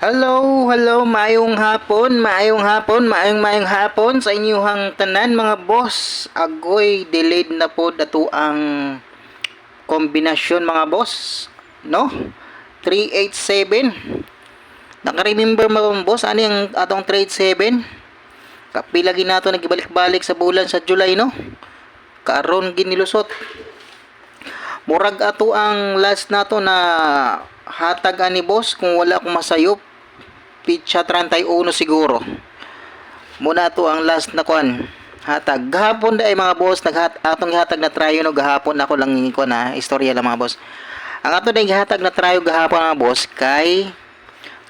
Hello, hello, maayong hapon, maayong hapon, maayong maayong hapon sa inyong tanan mga boss. Agoy delayed na po dato ang kombinasyon mga boss, no? 387. Naka-remember mga boss, ano yung atong 387? Kapilagi nato nagibalik-balik sa bulan sa July, no? Karon ginilusot. Murag ato ang last nato na hatag ani boss kung wala akong masayop pitcha 31 siguro. Muna to ang last na kwan. Hatag. Gahapon dai mga boss naghat atong gihatag na tryo no? Gahapon ako lang ko na istorya lang mga boss. Ang ato dai gihatag na tryo gahapon mga boss kay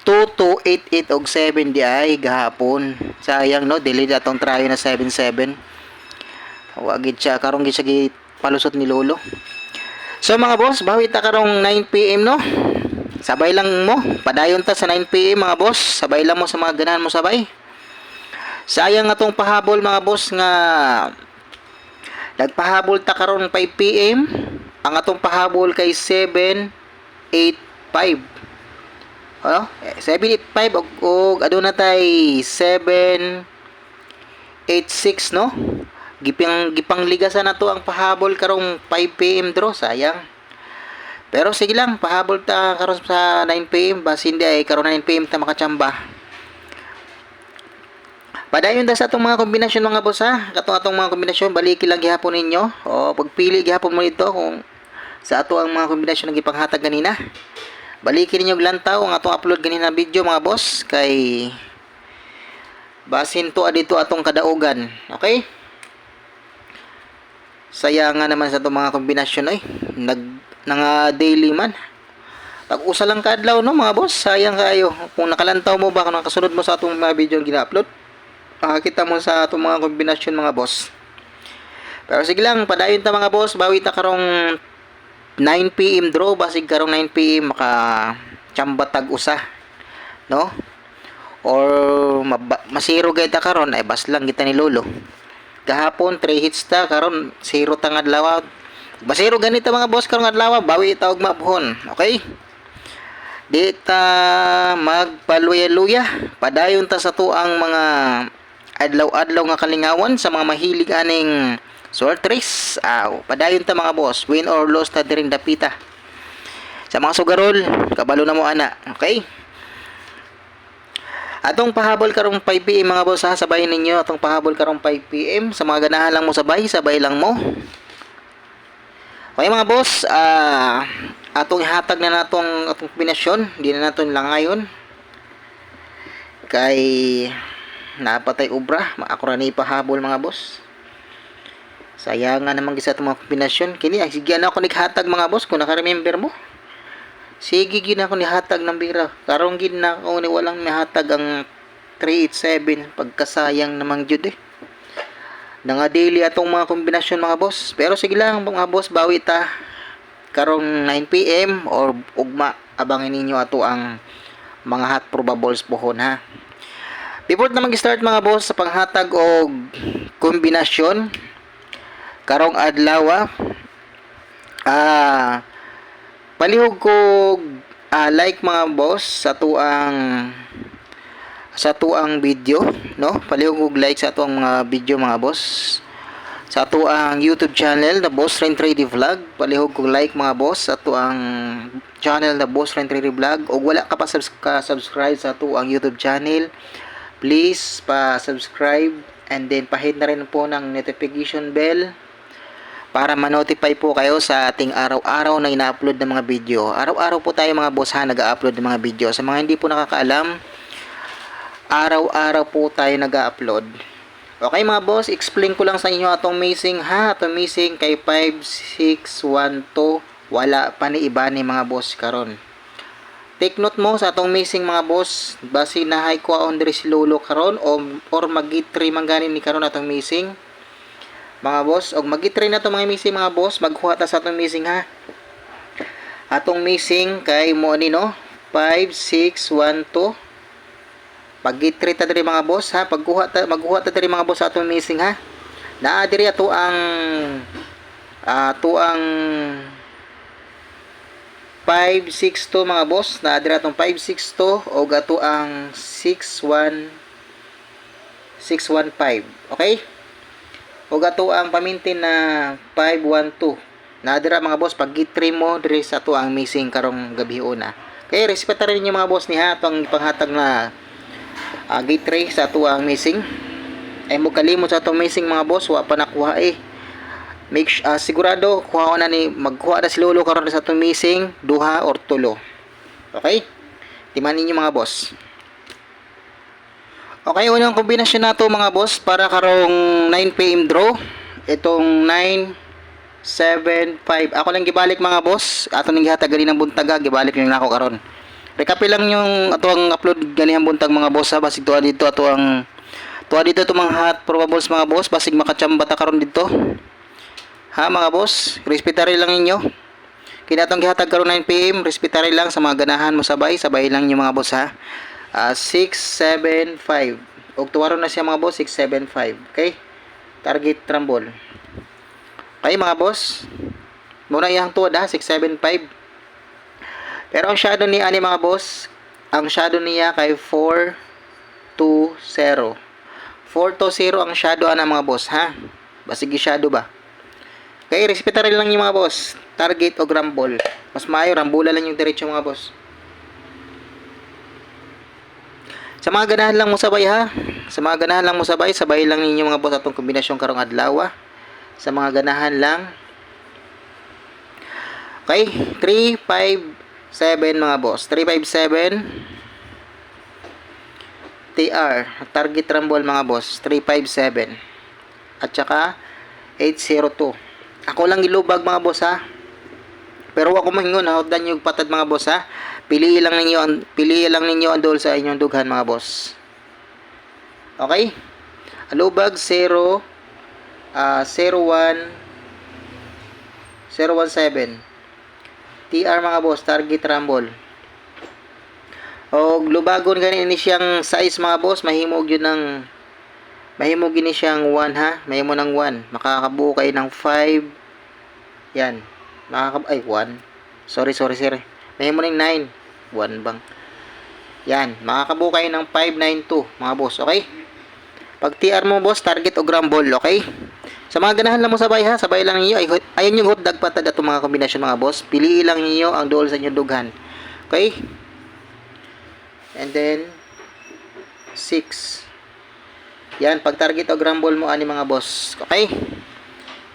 2288 og 7 di ay gahapon. Sayang no? Delay atong tryo na 77 wagid siya karon gid siya palusot ni lolo. So mga boss, bawi ta karong 9pm no? Sabay lang mo, padayon ta sa 9pm mga boss, sabay lang mo sa mga ganahan mo sabay. Sayang atong pahabol mga boss nga nagpahabol ta karon 5pm, ang atong pahabol kay 785. Ano? 785 og, og aduna tay 786 no? gipang gipang ligasan na to ang pahabol karong 5 PM draw sayang pero sige lang pahabol ta karon sa 9 PM bas hindi ay karon 9 PM ta makachamba. Padayon ta sa atong mga kombinasyon mga boss ha? Katong atong mga kombinasyon baliki lang gihapon ninyo. O pagpili gihapon mo ito kung sa ato ang mga kombinasyon na gipanghatag ganina baliki ninyo og lantaw ang atong upload ganina video mga boss kay basin to adito atong kadaugan okay? Saya nga naman sa itong mga kombinasyon ay nag nga daily man. Pag usa lang kadlaw no mga boss? Sayang kayo kung nakalantaw mo ba kung nakasunod mo sa atong mga video ang gina-upload makakita mo sa atong mga kombinasyon mga boss. Pero sige lang padayon ta mga boss. Bawi ta karong 9pm draw basig karong 9pm maka chamba usa no? Or masiro gayta karon ay bas lang kita ni lolo. Gahapon 3 hits ta karon zero tang adlaw basiro ganito mga boss karon adlaw bawi ta og mabhon okay? Di ta magpaluya-luya. Padayon ta sa tuang mga adlaw-adlaw nga kalingawan sa mga mahilig aning short race. Aw padayon ta mga boss win or loss ta diring dapita. Sa mga sugarol kabalo na mo ana okay? Atong pahabol karong 5 PM mga boss ha, sabay ninyo. Atong pahabol karong 5 PM sa mga ganahan lang mo sabay, sabay lang mo. Okay mga boss, ah atong ihatag na natong atong kombinasyon, di na naton lang ngayon. Kay napatay ubra, ako ra ni pahabol mga boss. Sayang nga naman gisa mga kombinasyon. Kini, ay sige na ako naghatag mga boss, kung naka-remember mo. Sige gid ako ni hatag ng bira. Karong gid na ako ni walang mihatag ang 387 pagkasayang namang jud eh. Nga daily atong mga kombinasyon mga boss. Pero sige lang mga boss, bawi ta karong 9 PM or ugma abangin ninyo ato ang mga hot probables pohon ha. Before na mag-start mga boss sa panghatag og kombinasyon karong adlaw ah palihog ko ah, like mga boss sa tuang sa tuang video no? Palihog og like sa tuang mga video mga boss. Sa tuang YouTube channel na Boss Ren 3D Vlog. Palihog kog like mga boss sa tuang channel na Boss Ren 3D Vlog. Og wala ka pa subscribe sa tuang YouTube channel please pa subscribe and then pahit na rin po ng notification bell para ma-notify po kayo sa ating araw-araw na ina-upload ng mga video. Araw-araw po tayo mga boss ha, nag-upload ng mga video. Sa mga hindi po nakakaalam, araw-araw po tayo nag-upload. Okay mga boss, explain ko lang sa inyo atong missing ha, atong missing kay 5612, wala pa ni iba ni mga boss karon. Take note mo sa atong missing mga boss, basi na hay ko on si lolo karon o or magi-3 man ganin ni karon atong missing. Mga boss og magitry na to mga missing mga boss. Magkuha ta sa atong missing ha? Atong missing kay mo ni no? 5612 pagitry ta diri mga boss ha? Pagkuha ta magkuha ta diri mga boss sa atong missing ha? Naa diri ato ang ato ang 562 mga boss. Na adira tong 562 o gato ang 61 615 okay? O gato ang pamintin na 512 na adira mga boss pag gitrim mo diri sa to ang missing karong gabi una. Kay respeta rin niyo mga boss ni ha? Tong panghatag na uh, gate tray sa to ang missing. Ay mo kalimot sa atong missing mga boss wa pa nakuha eh. Make ah, sigurado kuha na ni magkuha na si lolo karon sa atong missing duha or tulo. Okay? Timan ninyo mga boss. Okay unang kombinasyon nato mga boss para karong 9pm draw. Itong 9 7 5 ako lang gibalik mga boss. Ato ning gihatag gali ng buntaga gibalik yung nako karon recap lang yung ato ang upload ganihang buntag mga boss ha? Basig tuwa dito ato ang tuwa dito to mga hot probables mga boss. Basig makachamba ta karon dito. Ha mga boss? Respetary lang ninyo. Kinatong gihatag karon 9pm respetary lang sa mga ganahan mo sabay. Sabay lang yung mga boss ha? Ah, 675 og tuwaro na siya mga boss 675 okay? Target trumble okay mga boss? Muna iyang tuwad ha 675 pero ang shadow ni ani mga boss ang shadow niya kay 4 to 0 4 to 0 ang shadow ana mga boss ha? Basigi shadow ba? Kaya respeta rin lang yung mga boss. Target o rumble mas maayo rambula lang yung diretso mga boss. Sa mga ganahan lang mo sabay ha? Sa mga ganahan lang mo sabay sabay lang ninyo mga boss atong kombinasyon karong adlaw sa mga ganahan lang. Okay 357 mga boss. 357 TR target rumble mga boss. 357 at saka 802 ako lang ilubag mga boss ha? Pero ako mahingon ha? Dan yung patad mga boss ha? Pili lang ninyo ang pili lang ninyo ang dol sa inyong dughan mga boss. Okay? Alubag 0 ah 01 017 TR mga boss target rumble. Og lubagon gani ni siyang size mga boss. Mahimog yun ng mahimog gini siyang 1 ha? Mahimo ng 1 makakabuo kayo ng 5 yan. Makakab ay 1 sorry sorry sir mahimo ng 9 1 bang. Yan. Makakabuo kayo ng 592 mga boss. Okay? Pag TR mo boss target o gram ball okay sa mga ganahan lang mo sabay ha? Sabay lang ninyo ay ayun yung hot dog patad ato mga kombinasyon mga boss. Piliin lang ninyo ang dool sa inyong dughan. Okay? And then 6 yan pag target o gram ball mo ani mga boss. Okay?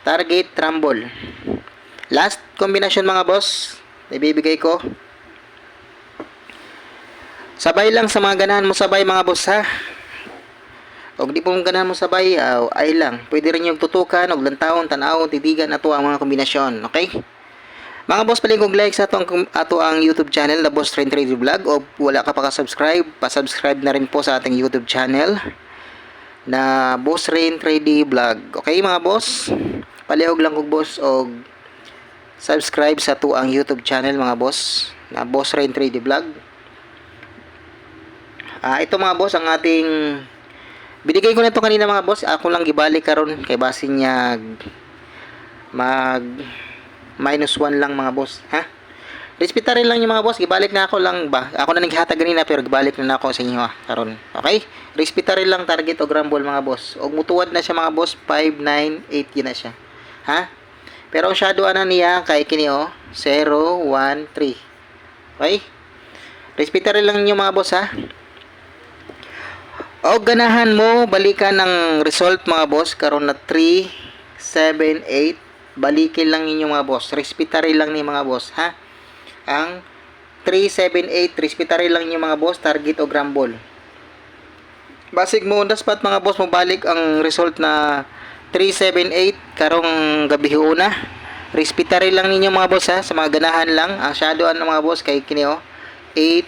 Target rumble. Last kombinasyon mga boss ibibigay ko. Sabay lang sa mga ganahan mo sabay mga boss ha og di po ganahan mo sabay aw ay lang pwede rin yung tutukan og lantawon tanawon titigan ato ang mga kombinasyon okay mga boss paling kong like sa ato ang, ato ang YouTube channel na Boss Train Trade Vlog o wala ka pa ka-subscribe, pa-subscribe na rin po sa ating YouTube channel na Boss Rain 3D Vlog. Okay mga boss? Palihog lang kog boss og subscribe sa to ang YouTube channel mga boss na Boss Rain 3D Vlog. Ah, ito mga boss ang ating binigay ko na ito kanina mga boss. Ako lang gibalik karon kay base niya mag minus 1 lang mga boss. Ha? Respeta rin lang yung mga boss. Gibalik na ako lang ba? Ako na naghatag ganina pero gibalik na, na ako sa inyo ha. Karon. Okay? Respeta rin lang target o grumble mga boss. Og mutuwad na siya mga boss. 5, 9, 8 yun na siya. Ha? Pero ang shadow ana niya kay kini oh. 0, 1, 3. Okay? Respeta rin lang yung mga boss ha. O ganahan mo balikan ng result mga boss karon na 3, 7, 8 balikin lang ninyo mga boss. Respetary lang ni mga boss, ha? Ang 378, respetary lang ninyo mga boss, target o grumble. Basig mo on the mga boss, mo balik ang result na 378 karong gabi una. Respetary lang ninyo mga boss ha, sa mga ganahan lang. Ang shadow ng mga boss kay kini oh. 8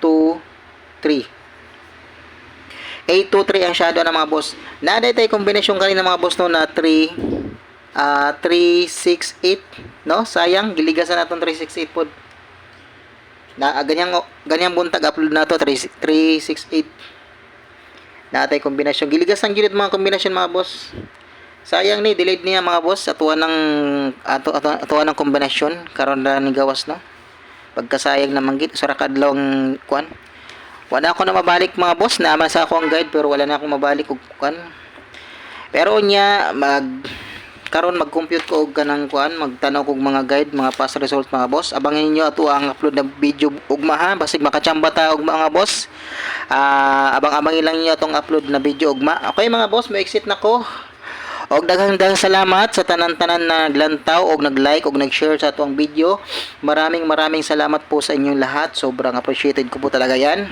2 3. 823 ang shadow ng mga boss. Naday tay kombinasyon kanina mga boss no na 3 ah 368 no sayang giligasan naton 368 pod na ah, ganyang ganyang buntag upload na to 3, 368 natay kombinasyon giligasan gyud mga kombinasyon mga boss Sayang ni delayed niya mga boss atuan ng ato atuan ng kombinasyon karon na ni gawas no. Pagkasayang na manggit sa kadlaw ang kuan. Wala ako na mabalik mga boss, naman sa ako ang guide pero wala na akong mabalik og kuan. Pero nya mag karon mag-compute ko og kanang kuan, magtanaw kog mga guide, mga past results mga boss. Abangan niyo ato ang upload na video ugma ha, basig makachamba ta og mga boss. Ah, abang-abangin lang niyo atong upload na video ugma. Okay mga boss, mo exit na ko. Og daghang daghang salamat sa tanan-tanan na naglantaw og nag-like og nag-share sa atong video. Maraming maraming salamat po sa inyong lahat. Sobrang appreciated ko po talaga 'yan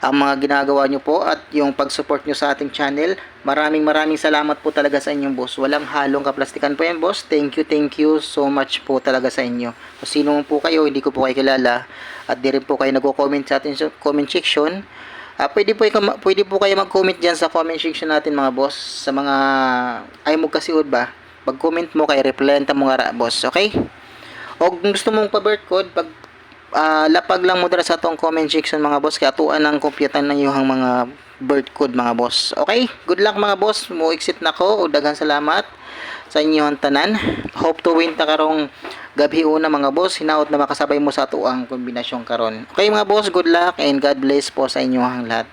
ang mga ginagawa nyo po at yung pag-support nyo sa ating channel. Maraming maraming salamat po talaga sa inyong boss. Walang halong kaplastikan po yan boss. Thank you, thank you so much po talaga sa inyo. Kung sino po kayo, hindi ko po kayo kilala at di rin po kayo nagko-comment sa ating comment section. Ah, pwede po kayo, pwede po kayo mag-comment diyan sa comment section natin mga boss sa mga ay mo kasi ba. Pag-comment mo kay reply mo nga ra, boss, okay? O gusto mong pa-birth code, pag ah, lapag lang mo dira sa atong comment section mga boss kaya atuan ang kompyutan ng iyong mga birth code mga boss. Okay? Good luck mga boss. Mo exit na ko. O daghang salamat sa inyong tanan. Hope to win ta karong gabi una mga boss. Hinaot na makasabay mo sa ato ang kombinasyong karon. Okay mga boss, good luck and God bless po sa inyong lahat.